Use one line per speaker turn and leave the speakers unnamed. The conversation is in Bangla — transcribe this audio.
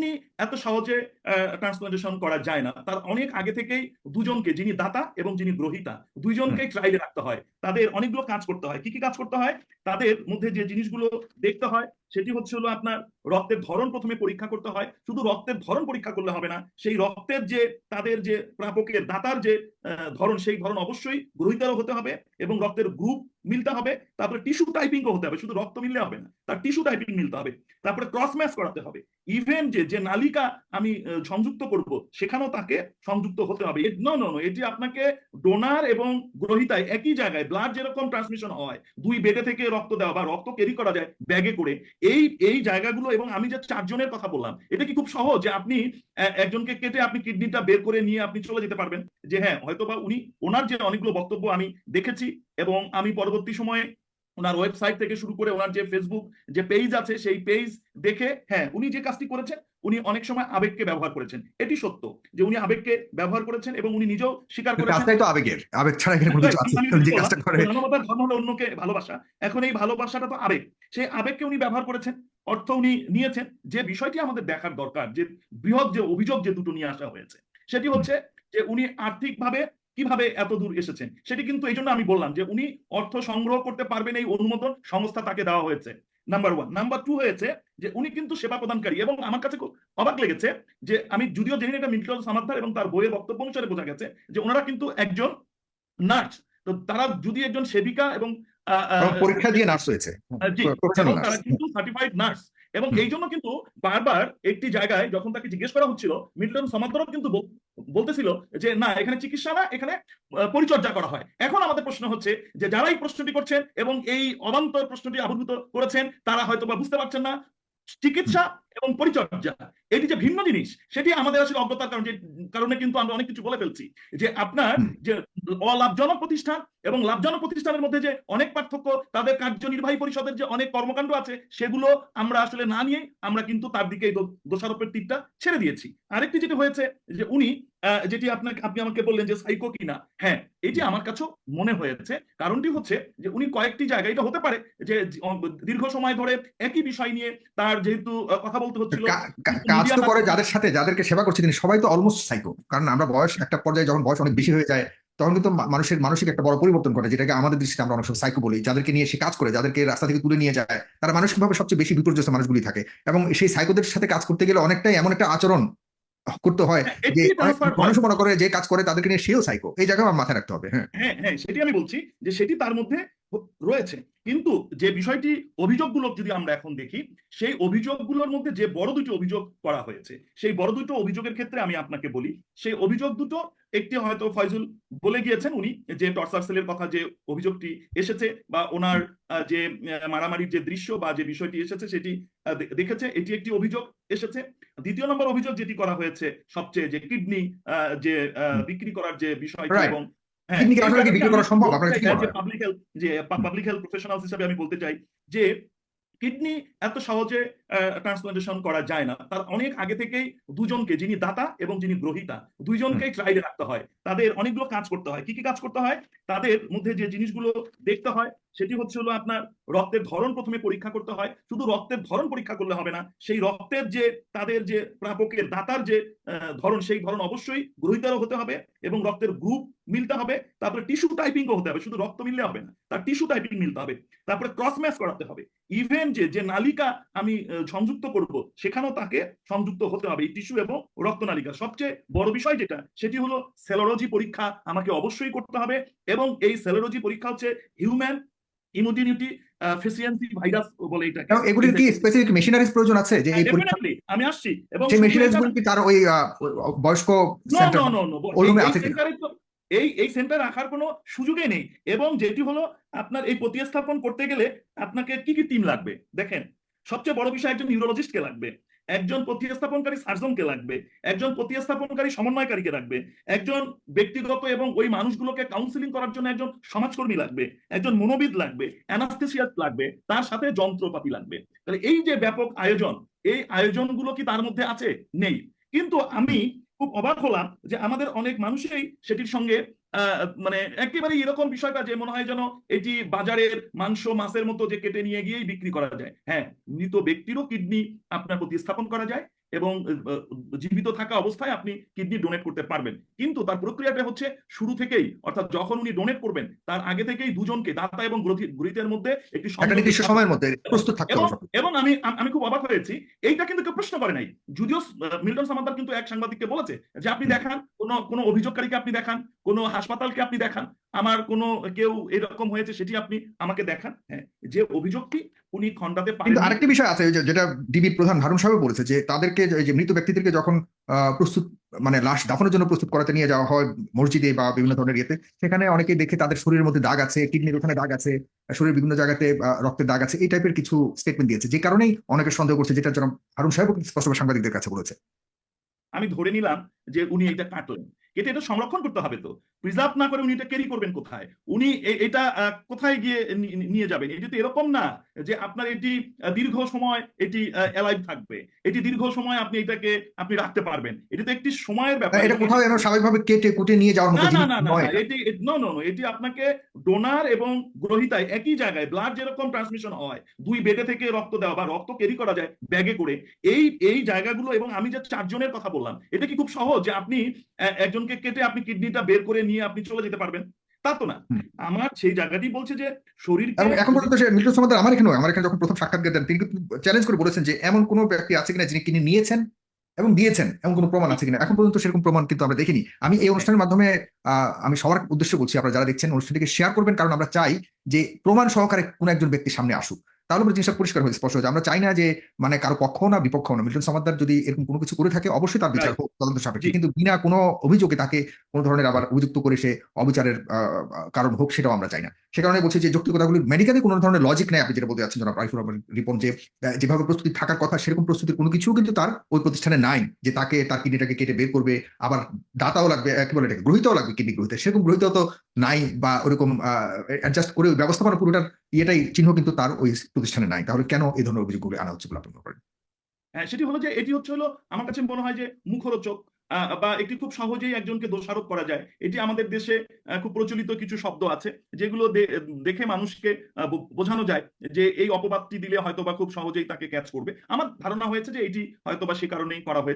কিডনি এত সহজে ট্রান্সপ্লান্টেশন করা যায় না। তার অনেক আগে থেকেই দুজনকে যিনি দাতা এবং যিনি গ্রহিতা দুইজনকে ট্রাইলে রাখতে হয়। তাদের অনেকগুলো কাজ করতে হয়। কি কি কাজ করতে হয়? তাদের মধ্যে যে জিনিসগুলো দেখতে হয় সেটি হচ্ছে হলো আপনার রক্তের ধরন প্রথমে পরীক্ষা করতে হয়। শুধু রক্তের ধরন পরীক্ষা করলে হবে না, সেই রক্তের যে, তাদের যে প্রাপকের দাতার যে ধরন, সেই ধরন অবশ্যই গ্রহিতারও হতে হবে এবং রক্তের গ্রুপ মিলতে হবে। তারপরে টিস্যু টাইপিংও হতে হবে, শুধু রক্ত মিললে হবে না, তার টিস্যু টাইপিং মিলতে হবে। তারপরে ক্রস ম্যাচ করাতে হবে। ইভেন যে যে নালিকা আমি সংযুক্ত করব, সেখানেও তাকে সংযুক্ত হতে হবে। নো নো এটি আপনাকে ডোনার এবং গ্রহিতায় একই জায়গায় ব্লাড যেরকম ট্রান্সমিশন হয়, দুই বেডে থেকে রক্ত দেওয়া বা রক্ত ক্যারি করা যায় ব্যাগে করে, এই এই জায়গাগুলো এবং আমি যে চারজনের কথা বললাম এটা কি খুব সহজ যে আপনি একজনকে কেটে আপনি কিডনিটা বের করে নিয়ে আপনি চলে যেতে পারবেন? যে হ্যাঁ হয়তো বা উনি ওনার যে অনেকগুলো বক্তব্য আমি দেখেছি এবং আমি পরবর্তী সময়ে ওনার ওয়েবসাইট থেকে শুরু করে ওনার যে ফেসবুক যে পেজ আছে সেই পেজ দেখে হ্যাঁ উনি যে কাজটি করেছেন উনি অনেক সময় আবেগকে ব্যবহার করেছেন। এটি সত্য যে উনি আবেগকে ব্যবহার করেছেন এবং উনি নিজেও স্বীকার করেছেন।
তো আবেগের। আবেগ ছাড়া এখানে কোনো কিছু আছে যে কাজটা করে।
মানবতার ধর্ম হলো অন্যকে ভালোবাসা। এখন এই ভালোবাসাটা তো আবেগ। সেই আবেগকে উনি ব্যবহার করেছেন। অর্থ উনি নিয়েছেন যে বিষয়টি আমাদের দেখার দরকার, যে বৃহৎ যে অভিযোগ যে দুটো নিয়ে আসা হয়েছে, সেটি হচ্ছে যে উনি আর্থিকভাবে কীভাবে এত দূর এসেছেন, সেটি কিন্তু এই জন্য আমি বললাম যে উনি অর্থ সংগ্রহ করতে পারবেন এই অনুমোদন সংস্থা তাকে দেওয়া হয়েছে। নাম্বার ওয়ান নাম্বার টু হয়েছে যে উনি কিন্তু সেবা প্রদানকারী এবং আমার কাছে খুব অবাক লেগেছে যে আমি যদিও জানি এটা মিল্টন সামাদ্দার এবং তার বইয়ের বক্তব্য অনুসারে বোঝা গেছে যে ওনারা কিন্তু একজন নার্স, তো তারা যদি একজন সেবিকা এবং
পরীক্ষা দিয়ে নার্স হয়েছে।
তারা কিন্তু সার্টিফাইড নার্স এবং এই জন্য কিন্তু বারবার একটি জায়গায় যখন তাকে জিজ্ঞেস করা হচ্ছিল মিল্টন সমান্তরও কিন্তু বলতেছিল যে না এখানে চিকিৎসা না এখানে পরিচর্যা করা হয়। এখন আমাদের প্রশ্ন হচ্ছে যে যারা এই প্রশ্নটি করছেন এবং এই অবান্তর প্রশ্নটি আবির্ভূত করেছেন তারা হয়তো বা বুঝতে পারছেন না চিকিৎসা এবং পরিচর্যা। এটি যে ভিন্ন জিনিস সেটি আমাদের আসলে অজ্ঞতার কারণে কারণে কিন্তু আমরা অনেক কিছু বলে ফেলছি। যে আপনার যে অলাভজনক প্রতিষ্ঠান এবং লাভজনক প্রতিষ্ঠানের মধ্যে যে অনেক পার্থক্য তাদের কার্যনির্বাহী পরিষদের যে অনেক কর্মকাণ্ড আছে সেগুলো আমরা আসলে না নিয়ে আমরা কিন্তু তার দিকে এই দোষারোপের তীরটা ছেড়ে দিয়েছি। আরেকটি যেটি হয়েছে যে উনি আহ, যেটি আপনাকে আপনি আমাকে বললেন যে সাইকো কিনা হ্যাঁ এটি আমার কাছেও মনে হয়েছে। কারণটি হচ্ছে যে উনি কয়েকটি জায়গায় এটা হতে পারে যে দীর্ঘ সময় ধরে একই বিষয় নিয়ে তার যেহেতু কথা বলতে হচ্ছিল।
কাজ তো করে যাদের সাথে যাদেরকে সেবা করছে তিনি সবাই তো অলমোস্ট সাইকো কারণ আমরা বয়স একটা পর্যায়ে যখন বয়স অনেক বেশি হয়ে যায় তখন কিন্তু মানুষের মানসিক একটা বড় পরিবর্তন ঘটে যেটাকে আমাদের দৃষ্টিতে আমরা অনেক সময় সাইকো বলি। যাদেরকে নিয়ে সে কাজ করে যাদেরকে রাস্তা থেকে তুলে নিয়ে যায় তারা মানসিকভাবে সবচেয়ে বেশি বিপর্যস্ত মানুষগুলি থাকে। এবং সেই সাইকোদের সাথে কাজ করতে গেলে অনেকটাই এমন একটা আচরণ করতে হয় যে অনেক মানুষ মনে করে যে কাজ করে তাদেরকে নিয়ে সেও সাইকো। এই জায়গায় আমার মাথায় রাখতে হবে হ্যাঁ।
হ্যাঁ হ্যাঁ সেটি আমি বলছি যে সেটি তার মধ্যে রয়েছে। কিন্তু যে বিষয়টি অভিযোগগুলো যদি আমরা এখন দেখি সেই অভিযোগগুলোর মধ্যে যে বড় দুটো অভিযোগ করা হয়েছে সেই বড় দুটো অভিযোগের ক্ষেত্রে আমি আপনাকে বলি সেই অভিযোগ দুটো একটি হয়তো ফয়জুল বলে গিয়েছেন উনি যে টর্চার সেলের কথা যে অভিযোগটি এসেছে বা ওনার যে মারামারির যে দৃশ্য বা যে বিষয়টি এসেছে সেটি দেখেছে এটি একটি অভিযোগ এসেছে। দ্বিতীয় নম্বর অভিযোগ যেটি করা হয়েছে সবচেয়ে যে কিডনি যে বিক্রি করার যে বিষয়টি এবং
কিডনি কে আসলে কি বিক্রি করা সম্ভব? আপনারা কি মনে
যে
হয়?
পাবলিক হেলথ যে পাবলিক হেলথ প্রফেশনালস হিসেবে আমি বলতে চাই যে কিডনি এত সহজে ট্রান্সপ্লান্টেশন করা যায় না। তার অনেক আগে থেকেই দুজনকে, যিনি দাতা এবং যিনি গ্রহিতা, দুইজনকেই ট্রাইলে রাখতে হয়। তাদের অনেকগুলো কাজ করতে হয়। কি কি কাজ করতে হয়? তাদের মধ্যে যে জিনিসগুলো দেখতে হয়, সেটি হচ্ছে হলো আপনার রক্তের ধরন প্রথমে পরীক্ষা করতে হয়। শুধু রক্তের ধরন পরীক্ষা করলে হবে না, সেই রক্তের যে, তাদের যে প্রাপকের দাতার যে ধরন, সেই ধরন অবশ্যই গ্রহিতারও হতে হবে এবং রক্তের গ্রুপ মিলতে হবে। তারপরে টিস্যু টাইপিংও হতে হবে। শুধু রক্ত মিললে হবে না, তার টিস্যু টাইপিং মিলতে হবে। তারপরে ক্রস ম্যাচ করাতে হবে। ইভেন যে যে নালিকা আমি সংযুক্ত করব সেখানেও তাকে সংযুক্ত হতে হবে এই টিস্যু এবং রক্তনালিকা সবচেয়ে বড় বিষয় যেটা সেটি হলো সেলোলজি পরীক্ষা আমাকে অবশ্যই করতে হবে এবং এই সেলোলজি পরীক্ষা হচ্ছে হিউম্যান ইমিউনিটি ফেসিয়েন্সি ভাইরাস বলে এটাকে
এবং এগুলির কি স্পেসিফিক মেশিনারিজ প্রয়োজন আছে যে এই
আমি আসছি এবং
সেই মেশিনারিজ
এটা
গুলি কি তার ওই বয়স্ক center-
নো নো নো
আছে?
সেন্টারে এই এই সেন্টার রাখার কোনো সুযোগই নেই। এবং যেটি হলো, আপনার এই প্রতিস্থাপন করতে গেলে আপনাকে কি কি টিম লাগবে? দেখেন, সবচেয়ে বড় বিষয় একজন নিউরোলজিস্টকে লাগবে, একজন প্রতিস্থাপনকারী সার্জনকে লাগবে, একজন প্রতিস্থাপনকারী সমন্বয়কারীকে লাগবে, একজন ব্যক্তিগত এবং ওই মানুষগুলোকে কাউন্সিলিং করার জন্য একজন সমাজকর্মী লাগবে, একজন মনোবিদ লাগবে অ্যানাস্থেসিয়াস লাগবে, তার সাথে যন্ত্রপাতি লাগবে। তাহলে এই যে ব্যাপক আয়োজন, এই আয়োজনগুলো কি তার মধ্যে আছে? নেই। কিন্তু আমি খুব অবাক হলাম যে আমাদের অনেক মানুষই সেটির সঙ্গে মানে একেবারে এরকম বিষয়টা যে মনে হয় যেন এটি বাজারের মাংস, মাছের মতো যে কেটে নিয়ে গিয়েই বিক্রি করা যায়। হ্যাঁ মৃত ব্যক্তিরও কিডনি আপনার প্রতিস্থাপন করা যায়। এবং জীবিত থাকা অবস্থায় আপনি কিডনি ডোনেট করতে পারবেন। কিন্তু তার প্রক্রিয়াটা হচ্ছে শুরু থেকেই অর্থাৎ যখন উনি ডোনেট করবেন তার আগে থেকেই দুজনকে দাতা এবং গ্রহীতের মধ্যে একটি
নির্দিষ্ট সময়ের মধ্যে প্রস্তুত থাকতে
এবং আমি আমি খুব অবাক হয়েছি এইটা কিন্তু কেউ প্রশ্ন করে নাই। যদিও মিল্টন সামাদার কিন্তু এক সাংবাদিককে বলেছে যে আপনি দেখান কোন কোন অভিযোগকারীকে আপনি দেখান কোন হাসপাতালকে আপনি দেখান আমার কোনো কেউ এরকম হয়েছে সেটি আপনি আমাকে দেখান। হ্যাঁ যে অভিযোগটি উনি খণ্ডাতে পারেন
কিন্তু আরেকটি বিষয় আছে যেটা ডিবির প্রধান হারুন সাহেব বলেছে যে তাদেরকে যে- মৃত ব্যক্তিদেরকে যখন প্রস্তুত মানে লাশ দাফনের জন্য প্রস্তুত করাতে নিয়ে যাওয়া হয় মসজিদে বা বিভিন্ন ধরনের ইয়েতে সেখানে অনেকে দেখে তাদের শরীরের মধ্যে দাগ আছে কিডনির ওখানে দাগ আছে শরীরের বিভিন্ন জায়গাতে রক্তের দাগ আছে এই টাইপের কিছু স্টেটমেন্ট দিয়েছে যে কারণেই অনেকে সন্দেহ করছে যেটা জনাব হারুন সাহেব স্পষ্টভাবে সাংবাদিকদের কাছে বলেছে।
আমি ধরে নিলাম যে উনি এটা কাটলেন কেটে এটা সংরক্ষণ করতে হবে তো। প্রিজার্ভ না করে উনি এটা ক্যারি করবেন কোথায়? উনি এটা কোথায় গিয়ে নিয়ে যাবেন? এটি তো এরকম না যে আপনার এটি দীর্ঘ সময় এটি অ্যালাইভ থাকবে। এটি দীর্ঘ সময় আপনি এটাকে আপনি রাখতে পারবেন। এটি তো একটি সময়ের ব্যাপার।
এটা কোথাও যেন স্বাভাবিকভাবে কেটে কুটে নিয়ে যাওয়ার মতো
না না না এটি নো নো নো এটি আপনাকে ডোনার এবং গ্রহিতায় একই জায়গায় ব্লাড যেরকম ট্রান্সমিশন হয় দুই বেডে থেকে রক্ত দেওয়া বা রক্ত ক্যারি করা যায় ব্যাগে করে এই এই জায়গাগুলো এবং আমি যে চারজনের কথা বললাম এটা কি খুব সহজ যে আপনি আহ, একজনকে কেটে আপনি কিডনিটা বের করে নিয়ে আপনি চলে যেতে পারবেন। তা তো না। আমার সেই জায়গাটি বলছে যে শরীরকে
এবং এখন পর্যন্ত সে মিল্টন সামাদার আমার এখানে আমার এখানে যখন প্রথম সাক্ষাৎকার দেন তিনি চ্যালেঞ্জ করে বলেছেন যে এমন কোনো ব্যক্তি আছে কিনা যিনি কিনে নিয়েছেন এবং দিয়েছেন এমন কোনো প্রমাণ আছে কিনা। এখন পর্যন্ত সেরকম প্রমাণ কিন্তু আমরা দেখিনি। আমি এই অনুষ্ঠানের মাধ্যমে আহ, আমি সবার উদ্দেশ্যে বলছি আপনারা যারা দেখছেন অনুষ্ঠানটিকে শেয়ার করবেন কারণ আমরা চাই যে প্রমাণ সহকারে কোন একজন ব্যক্তির সামনে আসুক। তাহলে আমরা জিনিসটা পরিষ্কার হয়ে স্পষ্ট হয়ে যায়। আমরা চাই না যে মানে কারও পক্ষ না বিপক্ষ না। মিল্টন সামাদ্দার যদি এরকম কোনো কিছু করে থাকে অবশ্যই তার বিচার হোক তদন্ত সাপেক্ষে। কিন্তু বিনা কোনো অভিযোগে তাকে কোনো ধরনের আবার অভিযুক্ত করে সে অবিচারের কারণ হোক সেটাও আমরা চাই না। সে কারণে বলছি যে যৌক্তিকতাগুলি মেডিকেলে কোনো ধরনের লজিক নেই। আপনি যেটা বলতে যাচ্ছেন জনাব আরিফুর রহমান রিপন যে যেভাবে প্রস্তুতি থাকার কথা সেরকম প্রস্তুতির কোনো কিছুও কিন্তু তার ওই প্রতিষ্ঠানে নাই। যে তাকে তার কিডনিটাকে কেটে বের করবে আবার দাতাও লাগবে কি বলে এটাকে গ্রহিতাও লাগবে কিডনি গ্রহিতা। সেরকম গ্রহিতাও তো নাই বা ওরকম অ্যাডজাস্ট করে ব্যবস্থাপনা পুরোটার ইয়েটাই চিহ্ন কিন্তু তার ওই প্রতিষ্ঠানে নাই তাহলে কেন এই ধরনের অভিযোগগুলো আনা হচ্ছে বলে আপনি মনে করেন?
হ্যাঁ, সেটি হলো যে এটি হচ্ছে হলো আমার কাছে মনে হয় যে মুখরোচক বা একটি খুব সহজেই একজনকে দোষারোপ করা যায়। এটি আমাদের দেশে খুব প্রচলিত কিছু শব্দ আছে যেগুলো দেখে মানুষকে বোঝানো যায় যে এই অপবাদটি দিলে হয়তোবা খুব সহজেই তাকে ক্যাচ করবে। আমার ধারণা হয়েছে যে এটি হয়তোবা সে কারণেই করা হয়েছে।